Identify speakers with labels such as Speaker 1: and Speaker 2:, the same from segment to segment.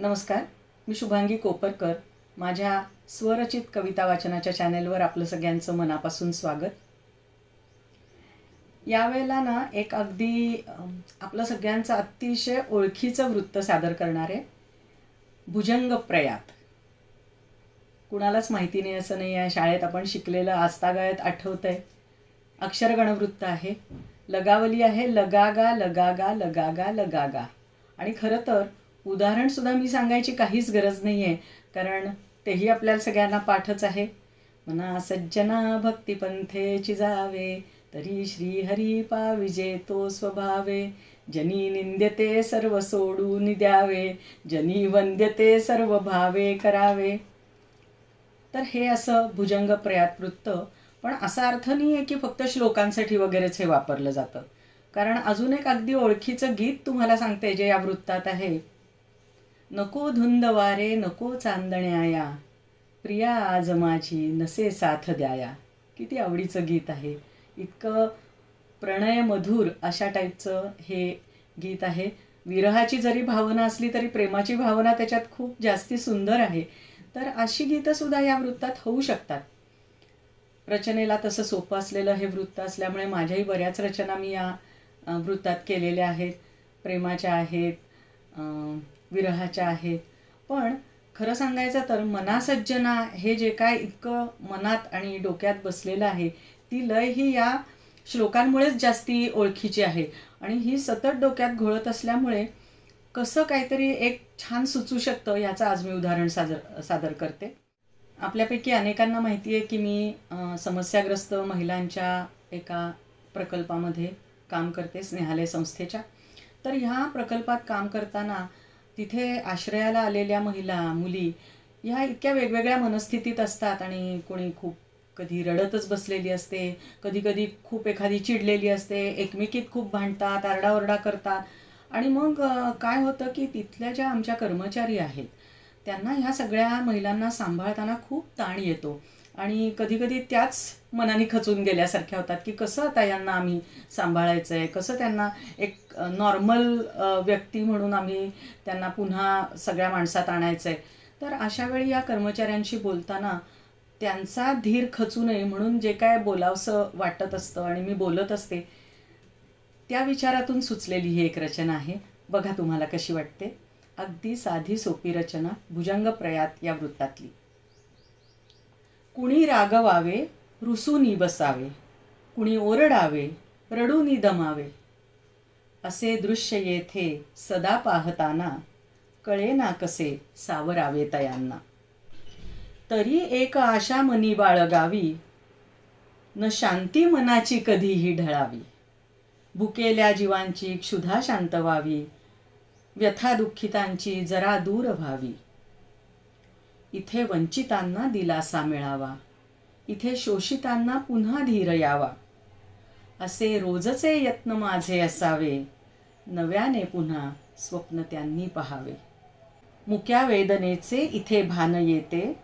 Speaker 1: नमस्कार मी शुभांगी कोपरकर. माझ्या स्वरचित कविता वाचनाच्या चॅनेलवर आपलं सगळ्यांचं मनापासून स्वागत. यावेळेला ना एक अगदी आपलं सगळ्यांचं अतिशय ओळखीचं वृत्त सादर करणारे भुजंग प्रयात कुणालाच माहिती नाही असं नाही आहे शाळेत आपण शिकलेलं आजतागायत आठवतंय. अक्षरगणवृत्त आहे. लगावली आहे लगागा लगागा लगागा लगागा. आणि खरं तर उदाहरणसुद्धा मी सांगायची काहीच गरज नाही आहे कारण तेही आपल्याला सगळ्यांना पाठच आहे. मना सज्जना भक्तिपंथेची जावे तरी श्रीहरी पाविजे तो स्वभावे. जनी निंद्यते सर्व सोडून द्यावे जनी वंद्यते सर्व भावे करावे. तर हे असं भुजंग प्रयात वृत्त पण असा अर्थ नाही आहे की फक्त श्लोकांसाठी वगैरेच हे वापरलं जातं. कारण अजून एक अगदी ओळखीचं गीत तुम्हाला सांगते जे या वृत्तात आहे. नको धुंद वारे नको चांदण्याया. प्रिया आज माझी नसे साथ द्याया. किती आवडीचं गीत आहे. इतकं प्रणय मधुर अशा टाईपचं हे गीत आहे. विरहाची जरी भावना असली तरी प्रेमाची भावना त्याच्यात खूप जास्ती सुंदर आहे. तर अशी गीतंसुद्धा या वृत्तात होऊ शकतात. रचनेला तसं सोपं असलेलं हे वृत्त असल्यामुळे माझ्याही बऱ्याच रचना मी या वृत्तात केलेल्या आहेत. प्रेमाच्या आहेत विरहाच्या आहेत. पण खरं सांगायचं तर मनासज्जना हे जे काय इतकं मनात आणि डोक्यात बसलेलं आहे ती लय ही या श्लोकांमुळेच जास्ती ओळखीची आहे. आणि ही सतत डोक्यात घोळत असल्यामुळे कसं काहीतरी एक छान सुचू शकतं याचं आज मी उदाहरण सादर सादर करते. आपल्यापैकी अनेकांना माहिती आहे की मी समस्याग्रस्त महिलांच्या एका प्रकल्पामध्ये काम करते स्नेहालय संस्थेच्या. तर ह्या प्रकल्पात काम करताना तिथे आश्रयाला आलेल्या महिला मुली ह्या इतक्या वेगवेगळ्या मनस्थितीत असतात आणि कोणी खूप कधी रडतच बसलेली असते कधी कधी खूप एखादी चिडलेली असते एकमेकीत खूप भांडतात आरडाओरडा करतात. आणि मग काय होतं की तिथल्या ज्या आमच्या कर्मचारी आहेत त्यांना ह्या सगळ्या महिलांना सांभाळताना खूप ताण येतो. आणि कधीकधी त्याच मनाने खचून गेल्यासारख्या होतात की कसं आता यांना आम्ही सांभाळायचं आहे कसं त्यांना एक नॉर्मल व्यक्ती म्हणून आम्ही त्यांना पुन्हा सगळ्या माणसात आणायचं आहे तर अशा वेळी या कर्मचाऱ्यांशी बोलताना त्यांचा धीर खचू नये म्हणून जे काय बोलावंसं वाटत असतं आणि मी बोलत असते त्या विचारातून सुचलेली ही एक रचना आहे. बघा तुम्हाला कशी वाटते. अगदी साधी सोपी रचना भुजंग प्रयात या वृत्तातली. कुणी रागवावे रुसूनी बसावे. कुणी ओरडावे रडूनी दमावे. असे दृश्य येथे सदा पाहताना कळे ना कसे सावरावे तयांना. तरी एक आशा मनी बाळगावी न शांती मनाची कधीही ढळावी. भुकेल्या जीवांची क्षुधा शांत व्हावी व्यथा दुःखितांची जरा दूर व्हावी. इथे वंचितांना दिलासा मिळावा. इथे शोषितांना पुन्हा धीर यावा. असे रोजचे यत्न माझे असावे. नव्याने पुन्हा स्वप्न त्यांनी पहावे. मुक्या वेदनेचे इथे भान येते.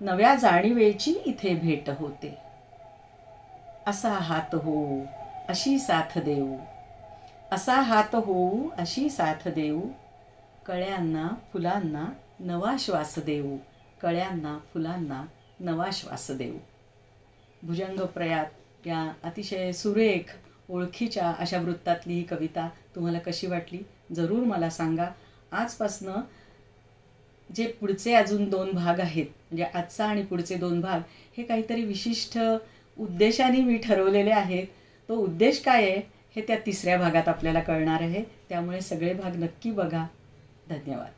Speaker 1: नव्या जाणीवेची इथे भेट होते. असा हात होऊ अशी साथ देऊ. असा हात होऊ अशी साथ देऊ. कळ्यांना फुलांना नवा श्वास देऊ. कळ्यांना फुलांना नवा श्वास देऊ. भुजंग प्रयात या अतिशय सुरेख ओळखीच्या अशा वृत्तातली ही कविता तुम्हाला कशी वाटली जरूर मला सांगा. आजपासनं जे पुढचे अजून दोन भाग आहेत म्हणजे आजचा आणि पुढचे दोन भाग हे काहीतरी विशिष्ट उद्देशाने मी ठरवलेले आहेत. तो उद्देश काय आहे हे त्या तिसऱ्या भागात आपल्याला कळणार आहे. त्यामुळे सगळे भाग नक्की बघा. धन्यवाद.